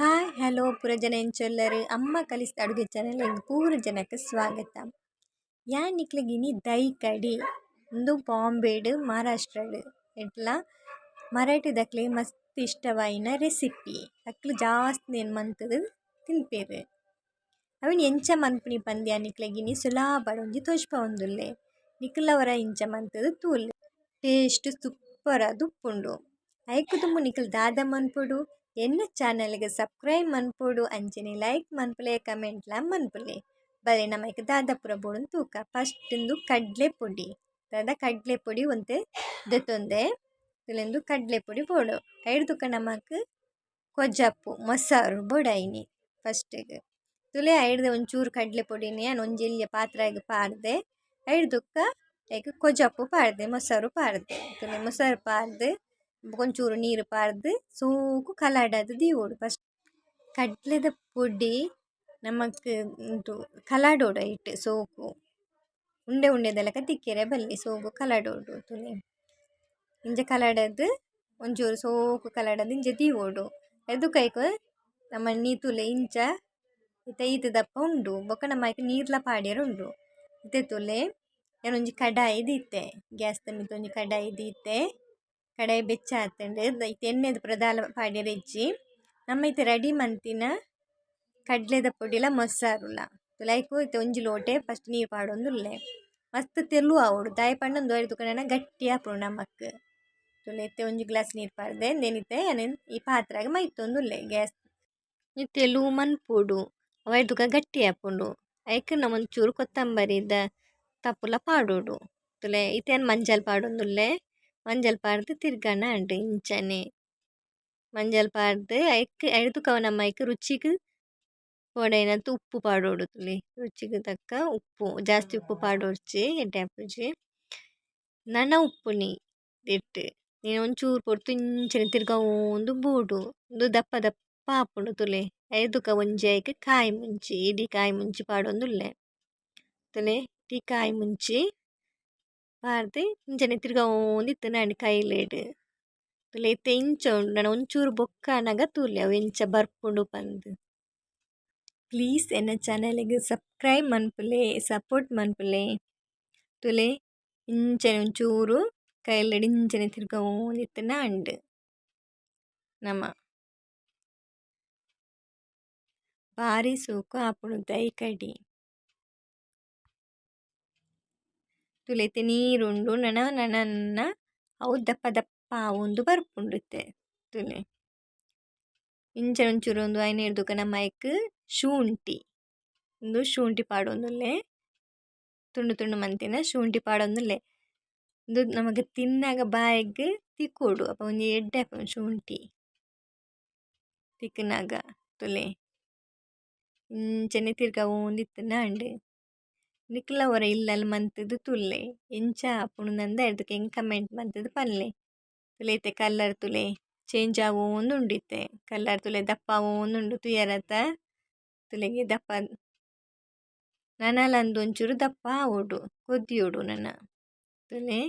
Hi, hello ಪೂರ ಜನ ಎಂಚೊಲ್ಲರು. ಅಮ್ಮ ಕಲಿಸಿದ ಅಡುಗೆ ಚಾನಲ್ ಪೂರ ಜನಕ್ಕೆ ಸ್ವಾಗತ. ಯಾನ್ ನಿಕ್ಲಗಿನಿ ದೈ ಕಡಿ. ಇಂದು ಬಾಂಬೆಡ್ ಮಹಾರಾಷ್ಟ್ರಡ್ ಎಟ್ಲ? ಮರಾಠಿ ದಕ್ಲೆ ಮಸ್ತ್ ಇಷ್ಟವಾಯಿನ ರೆಸಿಪಿ. ಅಕ್ಲು ಜಾಸ್ತಿ ಏನು ಮಂತದು? ತಿನ್ಪೆರ್. ಅವನು ಎಂಚ ಮನ್ಪುನಿ ಪಂದ್ಯ ನಿಕ್ಲೆಗಿನಿ ಸುಲಾಪಡ್ ಒಂಜಿ ಒಂದುಲ್ಲೆ. ನಿಕ್ಲವರ ಇಂಚ ಮಂತದು ತೂಲ್. ಟೇಸ್ಟ್ ಸೂಪರ್ ಅದು ಉಪ್ಪುಂಡು ಐಕ್ ತುಂಬ ನಿಕ್ಲ್ ದಾದ ಮನ್ಪೊಡು. ಎನ್ನ ಚಾನಲ್ಗೆ ಸಬ್ಸ್ಕ್ರೈಬ್ ಮನ್ಪೊಡು ಅಂಚನೆ ಲೈಕ್ ಮನ್ಪುಲೆ ಕಮೆಂಟ್ಲ ಮನ್ಪುಲೆ ಬಲೆ ನಮಕ್ ದಾದ ಪೂರ ಬೋಡೂಂದ್ ತೂಕ. ಫಸ್ಟ್ ಇಂದು ಕಡ್ಲೆ ಪುಡಿ. ದಾದ ಕಡ್ಲೆ ಪುಡಿ ಒಂತೆ ದೆತೊಂದೆ ಇಲೆಂದು ಕಡ್ಲೆ ಪುಡಿ ಬೋಡು ಐಡ್ ತುಕ ನಮಕ್ ಕೊಜ್ಜಪ್ಪು ಮೊಸರು ಬೋಡಾಯಿನಿ ಫಸ್ಟಿಗೆ. ತುಲೆ ಐಡ್ದೆ ಒಂಚೂರು ಕಡ್ಲೆ ಪುಡಿನಿ ಒಂಜಿ ಎಲ್ಯ ಪಾತ್ರೆಗ್ ಪಾಡ್ದೆ. ಐಡ್ ತುಕ್ಕ ಐಕ್ ಕೊಜ್ಜಪ್ಪು ಪಾರ್ದೆ ಮೊಸರು ಪಾಡ್ದೆ. ತುಲೆ ಮೊಸರು ಪಾರ್ದ್ ಒಂಚೂರು ನೀರು ಪಾರ್ದ್ ಸೂಕು ಕಲಾಡದು ದೀವೋಡು. ಫಸ್ಟ್ ಕಡ್ಲೆದ ಪುಡಿ ನಮಕ್ ಉಂದು ಕಲಡೋಡು ಐಟ್ ಸೋಕು. ಉಂಡೆ ಉಂಡೆದಲಕ ತಿಕ್ಕೆರೆ ಬಲ್ಲಿ ಸೋಕು ಕಲಾಡೋಡು ತುಲೆ ಇಂಚ ಕಲಾಡದು, ಒಂಚೂರು ಸೋಕು ಕಲಾಡದು ಇಂಚ ದೀವೋಡು. ಎದು ಐಕ್ ನಮ್ಮ ನೀ ತುಲೆ ಇಂಚ ಇತ ಈತ ದಪ್ಪ ಉಂಡು, ಬೊಕ್ಕ ನಮ ಐಕ್ ನೀರ್ಲ ಪಾಡ್ಯರೆ ಉಂಡು. ಇತ್ತೆ ತುಲೆ, ಏನೊಂಜಿ ಕಡಾಯಿ ದೀತೆ, ಗ್ಯಾಸ್ ದ ಮಿತ್ತ್ ಒಂಜಿ ಕಡಾಯಿ ದೀತೆ. ಕಡಾಯಿ ಬೆಚ್ಚ ಆತುಂಡ್ ಐತೆ ಎಣ್ಣೆದ ಪೂರ ದಾಲ ಪಾಡ್ಯರೆ ಇಜ್ಜಿ ನಮ ಇತ್ತೆ ರೆಡಿ ಮಂತಿನ ಕಡ್ಲೆದ ಪೊಡಿಲ ಮೊಸರುಲ ತುಲೆ ಐಕ್ ಇತ್ತೆ ಒಂಜಿ ಲೋಟೆ, ಫಸ್ಟ್ ನೀರು ಪಾಡೊಂದುಲ್ಲೆ. ಮಸ್ತ್ ತೆಲು ಆವೊಡು. ದಾಯಿ ಪಂಡ ಒಂಜಿ ತೂಕುನನ ಗಟ್ಟಿ ಆಪುಂಡು ನಮಕ್ ತುಲೆ ಇತ್ತೆ ಒಂಜಿ ಗ್ಲಾಸ್ ನೀರು ಪಾಡ್ದೆ. ನೆನಿತೆ ಇತ್ತೆ ಈ ಪಾತ್ರೆಗ್ ಮೈತೊಂದುಲ್ಲೆ ಗ್ಯಾಸ್. ತೆಲು ಮನ್ಪುಡು ಅವಾಯ್ಡ್ ತುಕ ಗಟ್ಟಿ ಆಪುಂಡು. ಐಕ್ ನಮ ಒಂಚೂರು ಕೊತ್ತಂಬರಿದ ತಪ್ಪುಲ ಪಾಡೋಡು. ತುಲೆ ಇತ್ತೆ ಯಾನ್ ಮಂಜಲ್ ಪಾಡೊಂದುಲ್ಲೆ. ಮಂಜಲ್ ಪಾರ್ದ್ ತಿರ್ಗನ ಇಂಚನೆ ಮಂಜಲ್ ಪಾರ್ದ್ ಐಕ್ ಐಡ್ ತುಕ ನಮ ಐಕ್ ರುಚಿಗ್ ಪೋಡೈನಂತ ಉಪ್ಪು ಪಾಡೋಡು ತುಲೆ ರುಚಿಗ್ ತಕ್ಕ ಉಪ್ಪು ಜಾಸ್ತಿ ಉಪ್ಪು ಪಾಡೊರ್ಚಿ ಎಡ್ಡೆ ಆಪುಜಿ ನನ ಉಪ್ಪುನಿ ದೆಟ್ ನೀ ಒಂಚೂರು ಪೊರ್ತು ಇಂಚನೆ ತಿರ್ಗವೊಂದು ಬೋಡು ಉಂದು ದಪ್ಪ ದಪ್ಪ ಆಪುಂಡು ತುಲೆ ಐದು ತುಕ ಒಂಜಿ ಐಕ್ ಕಾಯಿ ಮುಂಚಿ ಇಡಿ ಕಾಯಿ ಮುಂಚಿ ಪಾಡೊಂದುಲ್ಲೆ ತುಲೆ ಇಡಿ ಕಾಯಿ ಮುಂಚಿ ಪಾರ್ದ್ ಇಂಚನೆ ತಿರ್ಗವೊಂದು ಇತ್ತ್ಂಡ ಕೈಲೆಡ್ ತುಲೆ ಇತ್ತೆ ಇಂಚ ಉಂಡು ನನ ಒಂಚೂರು ಬೊಕ್ಕನಗ ತೂಲೆ ಅವು ಎಂಚ ಬರ್ಪುಂಡು ಪಂದ್ ಪ್ಲೀಸ್ ಎನ್ನ ಚಾನಲ್ಗ್ ಸಬ್ಸ್ಕ್ರೈಬ್ ಮನ್ಪುಲೆ ಸಪೋರ್ಟ್ ಮನ್ಪುಲೆ ತುಲೆ ಇಂಚನೆ ಒಂಚೂರು ಕೈಲೆಡ್ ಇಂಚನೆ ತಿರ್ಗವೊಂದು ಇತ್ತ್ಂಡ ಅಂಡ್ ನಮ ಬಾರಿ ಸೋಕು ಆಪುಂಡು ದೈ ಕಡಿ ತುಲೆ ನೀರುಂಡು ನನ ನನನ ಅವು ದಪ್ಪ ದಪ್ಪ ಆವೊಂದು ಬರ್ಪುಂಡು ಇತ್ತೆ ತುಲೆ ಒಂದು ಒಂಚೂರು ಉಂದು ಐನೆರ್ದ್ ಶೂಂಠಿ. ಒಂದು ಶುಂಠಿ ಪಾಡೊಂದುಲ್ಲೆ. ತುಂಡು ತುಂಡು ಮಂತಿನ ಶುಂಠಿ ಪಾಡೊಂದುಲ್ಲೆ. ಒಂದು ನಮಗೆ ತಿನ್ನಾಗ ಬಾಯಿಗ್ ತಿಕ್ಕೋಡು. ಅಪ್ಪ ಒಂದು ಎಡ್ಡೆ ಶುಂಠಿ. ತಿಕ್ಕನಾಗ ತುಲೆ. ಇಂಚನೆ ತಿರ್ಗಾ ಒಂದಿತ್ತನ ಅಂಡ್ ನಿಕ್ಲವರ ಇಲ್ಲಲ್ ಮಂತುದು ತೂಲೆ ಎಂಚ ಆಪುಂಡುಂದ ಐರ್ದ್ ತುಕ ಎಂಕ್ ಕಮೆಂಟ್ ಮಂತುದು ಪನ್ಲೆ ತುಲೆ ಇತ್ತೆ ಕಲರ್ ತುಲೆ, ಚೇಂಜ್ ಆವೊಂದು ಉಂಡು ಇತ್ತೆ ಕಲರ್ ತುಲೆ ದಪ್ಪ ಆವೊಂದು ಉಂಡು ತೂಯರೆ ತುಲೆಗ್ ದಪ್ಪ ನನಲಂದು ಒಂಚೂರು ದಪ್ಪ ಆವೊಡು ಕೊದ್ದಿಯೊಡು ನನ. ತುಲೆ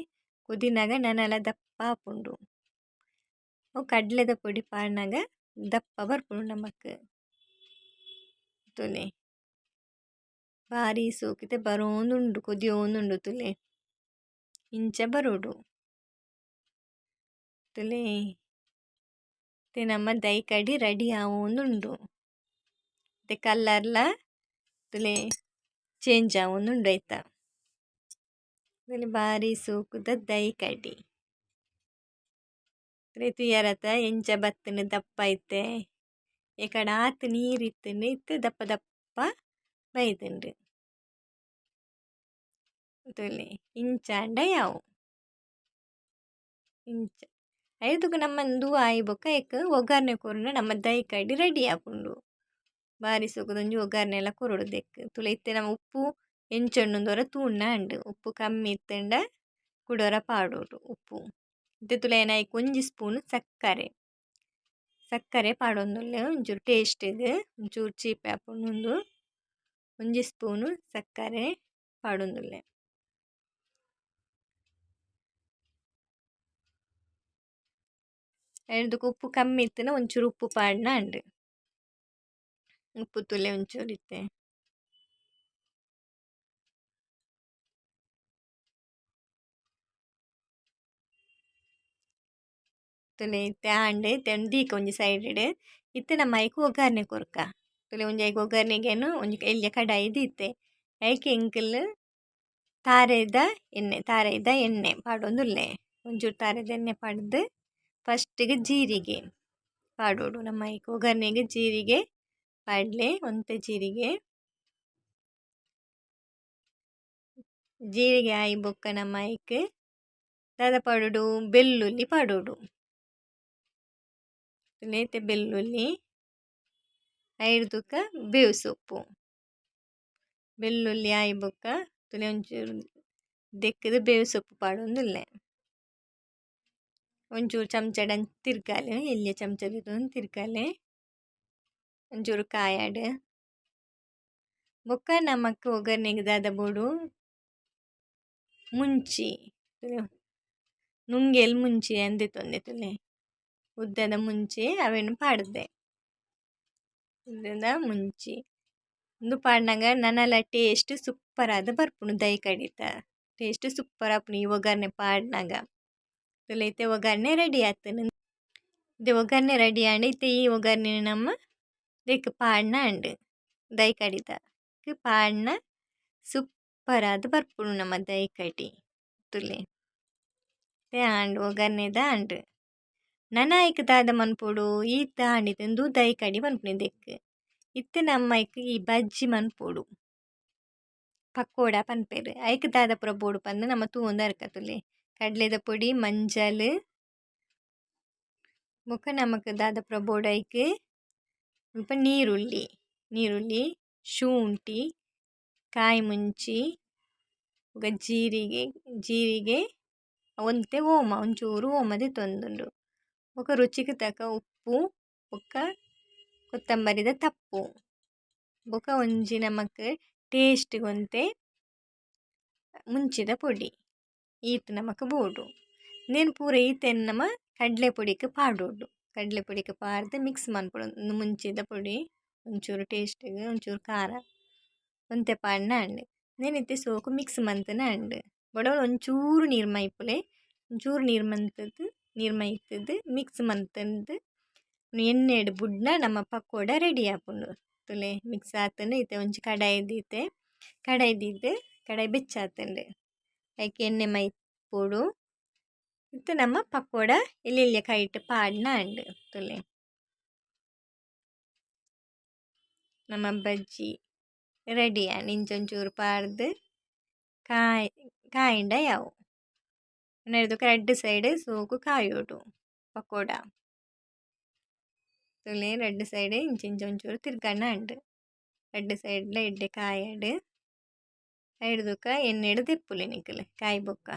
ಕುದಿನಗ ನನಲ ದಪ್ಪ ಆಪುಂಡು ಅವು ಕಡ್ಲೆದ ಪೊಡಿ ಪಾರ್ನಗ ದಪ್ಪ ಬರ್ಪುಂಡು ನಮಕ್. ತುಲೆ ಬಾರಿ ಸೋಕಿತೆ ಬರೋಂದುಂಡು ಕುದಿಯೋಂದುಂಡು ತುಲೆ ಇಂಚ ಬರೋಡು ತುಲೆ ತೆ ನಮ್ಮ ದೈ ಕಡಿ ರೆಡಿ ಆವೊಂದುಂಡು ತೆ ಕಲ್ಲರ್ಲ ತುಲೆ ಚೇಂಜ್ ಆವೊಂದುಂಡು ಆಯ್ತಾ ತುಲೆ ಬಾರಿ ಸೋಕುದ ದೈ ಕಡಿ ತೂಯರತ ಎಂಚ ಬತ್ತಿನ ದಪ್ಪ ಐತೆ ಏಕಡ ಆತ್ ಆತ ಇತ್ತೆ ದಪ್ಪ ದಪ್ಪ ಬೈದ್ಂಡ್ ಇಂಚ ಅಂಡ ಯಾವು? ಇಂಚ. ಐದು ತುಕ ನಮ್ಮಂದು ಆಯಿ ಬೊಕ್ಕ ಏಕ ಒಗ್ಗರಣೆ ಕೊರುನ ನಮ್ಮ ದೈ ಕಡಿ ರೆಡಿ ಹಾಕೊಂಡು ಬಾರಿ ಸೋಕುದ ಒಂಜಿ ಎಲ್ಲ ಕೊರೊಡು ದೆಕ್ ತುಳ ಇತ್ತೆ ನಮ ಉಪ್ಪು ಎಂಚೊಂದುಂದರ ತೂಣ್ಣ ಅಂಡ್ ಉಪ್ಪು ಕಮ್ಮಿ ಇತ್ತಂಡ ಕುಡೋರ ಪಾಡೋರು ಉಪ್ಪು. ಇತ್ತೆ ತುಳ ಐನ ಐಕ್ ಒಂಜಿ ಸ್ಪೂನ್ ಸಕ್ಕರೆ. ಸಕ್ಕರೆ ಪಾಡೊಂದುಲ್ಲೆ ಒಂಚೂರು ಇದೆ ಒಂಚೂರು ಚೀಪೆ ಆಪುಂಡು ಒಂಜಿ ಸ್ಪೂನು ಸಕ್ಕರೆ ಪಾಡೊಂದುಲ್ಲೆ. ಐರ್ದ್ ಉಪ್ಪು ಕಮ್ಮಿ ಇತ್ತ್ಂಡ ಒಂಚೂರು ಉಪ್ಪು ಪಾಡ್ನ ಅಂಡ್ ಉಪ್ಪು ತುಲೆ ಒಂಚೂರು ಇತ್ತೆ. ತುಲೆ ಇತ್ತೆ ಇತ್ತೆ ದೀಕ ಒಂಜಿ ಸೈಡ್ ಇತ್ತೆ ನಮ್ಮ ಐಕ್ ಒಗ್ಗರಣೆ ಕೊರ್ಕ. ತುಲೆ ಒಂಜಿ ಐಕ್ ಒಗ್ಗರ್ಣೆಗೇನು ಒಂಜಿ ಎಲ್ಯ ಕಡಾಯಿ ದೀತೆ ಐಕ್ ಎಂಕಲ್ ತಾರೆದ ಎಣ್ಣೆ ತಾರೆದ ಎಣ್ಣೆ ಪಾಡೊಂದುಲ್ಲೆ ಒಂಚೂರು ತಾರೆದ ಎಣ್ಣೆ ಪಾಡ್ದು ಫಸ್ಟ್ಗ್ ಜೀರಿಗೆ ಪಾಡೋಡು ನಮ್ಮ ಐಕ್ ಒಗ್ಗರ್ಣೆಗ್ ಜೀರಿಗೆ ಪಾಡ್ಲೆ, ಒಂತೆ ಜೀರಿಗೆ. ಜೀರಿಗೆ ಆಯಿ ಬೊಕ್ಕ ನಮ್ಮ ಐಕ್ ದಾದ ಪಾಡೋಡು ಬೆಳ್ಳುಳ್ಳಿ ಪಾಡೋಡು ಲೇತೆ ಬೆಳ್ಳುಳ್ಳಿ. ಐರ್ದುಕ ಬೇವು ಸೊಪ್ಪು. ಬೆಳ್ಳುಳ್ಳಿ ಆಯಿ ಬೊಕ್ಕ ತುಲೆ ಒಂಚೂರು ದೆಕ್ಕದ ಬೇವು ಸೊಪ್ಪು ಪಾಡೊಂದುಲ್ಲೆ ಒಂಚೂರು ಚಮಚಡಂಚ ತಿರ್ಕಾಲೆ ಎಲ್ಯ ಚಮಚದ ತಿರ್ಕಾಲೆ. ಒಂಚೂರು ಕಾಯಾಡ್. ಬೊಕ್ಕ ನಮಕ್ ಒಗ್ಗರ್ಣೆಗ್ ಬೋಡು. ಮುಂಚಿ ನುಂಗೆಲ್ ಮುಂಚಿ ಅಂದ್ ದೆತೊಂದೆ ತುಲೆ. ಉದ್ದದ ಮುಂಚೆ ಅವೆನ್ ಪಾಡ್ದೆ. ಉದ್ದದ ಮುಂಚಿ. ಉಂದು ಪಾಡ್ನಗ ನನಲ ಟೇಸ್ಟ್ ಸೂಪರ್ ಆದ್ ಬರ್ಪುಂಡು ದೈ ಕಡಿತ. ಟೇಸ್ಟ್ ಸೂಪರ್ ಆಪುಂಡು ಈ ಒಗ್ಗರ್ಣೆ ಪಾಡ್ನಗ. ತುಲೆ ಇತ್ತೆ ಒಗ್ಗರ್ಣೆ ರೆಡಿ ಆತುಂಡು ಇದು ಒಗ್ಗರ್ಣೆ ರೆಡಿ ಆಂಡ್ ಇತ್ತೆ ಈ ಒಗ್ಗರಣೆ ನಮ್ಮ ದೇಕ್ ಪಾಡ್ನ ಅಂಡ್ ದೈ ಕಡಿತ. ಪಾಡ್ನ ಸೂಪರ್ ಆದ್ ಬರ್ಪುಂಡು ನಮ್ಮ ದೈ ಕಡಿ. ತುಲೆ ಆಂಡ್ ಒಗ್ಗರಣೆದ ಆಂಡ್ ನನ ಐಕ್ ದಾದ ಮನ್ಪೊಡು தாண்டிதன் தூதாய் கடி ದೇಕ್ பஜ்ஜி ನಮ ಐಕ್ ಈ ಬಜ್ಜಿ ಮನ್ಪೊಡು. ಪಕ್ಕೋಡ ಪನ್ಪೆರ್. ಐಕ್ ದಾದ ಪೂರ ಬೋಡು ಪಂದ್ ನಮ ತೂವೊಂದು ಅರ್ಕ ತುಲೆ. ಕಡ್ಲೆದ ಪೊಡಿ, ಮಂಜಲ್. ಮುಖ ನಮಕ್ ದಾದ ಪುರ ಬೋಡು ಐಕ್ ಸ್ವಲ್ಪ ನೀರುಳ್ಳಿ. ನೀರುಳ್ಳಿ, ಶುಂಠಿ ಕಾಯಿ ಮುಂಚಿ ಬೊಕ ಜೀರಿಗೆ ಜೀರಿಗೆ ಒಂತೆ ಓಮ, ಒಂಚೂರು ಓಮದೇ ಬೊಕ ರುಚಿಗ್ ತಕ ಉಪ್ಪು ಬೊಕ ಕೊತ್ತಂಬರಿದ ತಪ್ಪು ಬೊಕ ಒಂಜಿ ನಮಕ್ ಟೇಸ್ಟ್ ಗೊಂತೆ ಮುಂಚಿದ ಪೊಡಿ ಈತ್ ನಮಕ್ ಬೋಡು ಉಂದೆನ್ ಪೂರ ಈತೆನ್ ನಮ ಕಡ್ಲೆ ಪೊಡಿಗ್ ಪಾಡೋಡು ಕಡ್ಲೆ ಪುಡಿಕ್ ಪಾರ್ದ್ ಮಿಕ್ಸ್ ಮನ್ಪುಡು ಉಂದು ಮುಂಚಿದ ಪೊಡಿ ಒಂಚೂರು ಟೇಸ್ಟ್ಗ್ ಒಂಚೂರು ಖಾರ ಒಂತೆ ಪಾಡ್ನ ಹಣ್ಣು ಉಂದೆನ್ ಇತ್ತೆ ಸೋಕು ಮಿಕ್ಸ್ ಮಂತನ ಹಣ್ಣು ಬಡವಳು ಒಂಚೂರು ನೀರ್ ಮೈಪುಲೆ ಒಂಚೂರು ನೀರ್ ಮಂತುದು ನೀರ್ ಮೈತುದು ಮಿಕ್ಸ್ ಮಂತುಂದು ಎಣ್ಣೆಡ್ ಬುಡ್ನ ನಮ ಪಕ್ಕೋಡ ರೆಡಿ ಆಪುಂಡು ತುಲೆ ಮಿಕ್ಸ್ ಆತುಂಡು ಇತ್ತೆ ಒಂಜಿ ಕಡಾಯಿ ದೀತೆ ಕಡಾಯಿ ದೀದ್ ಕಡಾಯಿ ಬೆಚ್ಚಾತುಂಡು ಐಕ್ ಎಣ್ಣೆ ಮೈಪೊಡು ಇತ್ತೆ ನಮ ಪಕ್ಕೋಡ ಎಲ್ಯ ಎಲ್ಯ ಕೈಟ್ ಪಾಡ್ನ ಅಂಡ್ ತುಲೆ ನಮ ಬಜ್ಜಿ ರೆಡಿ ಆಂಡ್ ಇಂಚ ಒಂಚೂರು ಪಾರ್ದ್ ಕಾಯ್ ಕಾಯಿಂಡ ಯಾವು ನೆರ್ದುಕ ರಡ್ಡ್ ಸೈಡ್ ಶೋಕು ಕಾಯೋಡು ಪಕ್ಕೋಡ ತುಲೆ ರಡ್ಡ್ ಸೈಡ್ ಇಂಚ ಇಂಚ ಒಂಚೂರು ತಿರ್ಗನ ಅಂಡ್ ರಡ್ಡ್ ಸೈಡ್ಲ ಎಡ್ಡೆ ಕಾಯಾಡ್ ഇത് തുഞ്ചി പാത്രക്ക് ನಿಕುಲು ಕಾಯಿ ಬೊಕ್ಕ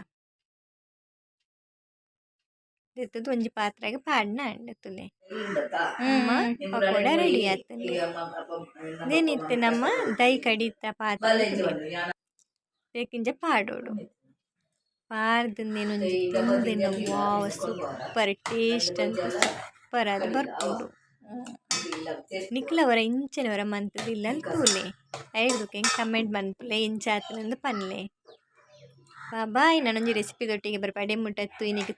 ದೆತ್ತುದು ಒಂಜಿ ಪಾತ್ರೆಗ್ ಪಾಡ್ನ ദൈ ತುಲೆ ನಮ തേക്കിഞ്ച ರೆಡಿ ಆತುಂಡು ಉಂದೆನ್ ಇತ್ತೆ ನಮ ದೈ ಕಡಿತ ಪಾತ್ರೆ ಬೇಕಿಂಚ ಪಾಡೋಡು ಪಾರ್ದ್ ಉಂದೆನ್ ಒಂಜಿ ತಿಂದೆನೆ ವಾವ್ ಸುಪ್ಪರ್ ಟೇಸ್ಟ್ ಅಂತು ಸುಪ್ಪರ್ ಆದ್ ಬರ್ಪುಂಡು ನಿಕ್ಲ ವರ ಇಂಚನೆ ವರ ಮಂತುದಿಲ್ಲ ಅಂದ್ ತೂಲೆ ಐರ್ದುಕ ಎಂಕ್ ಕಮೆಂಟ್ ಮನ್ಪುಲೆ ಎಂಚ ಆತುಂಡು ಪನ್ಲೆ ಬಾಯ್ ನನೊಂಜಿ ರೆಸಿಪಿದೊಟ್ಟಿಗೆ ಬರ್ಪ ಅಡೆ ಮುಟ್ಟತ್ತು ಇನಿಕ್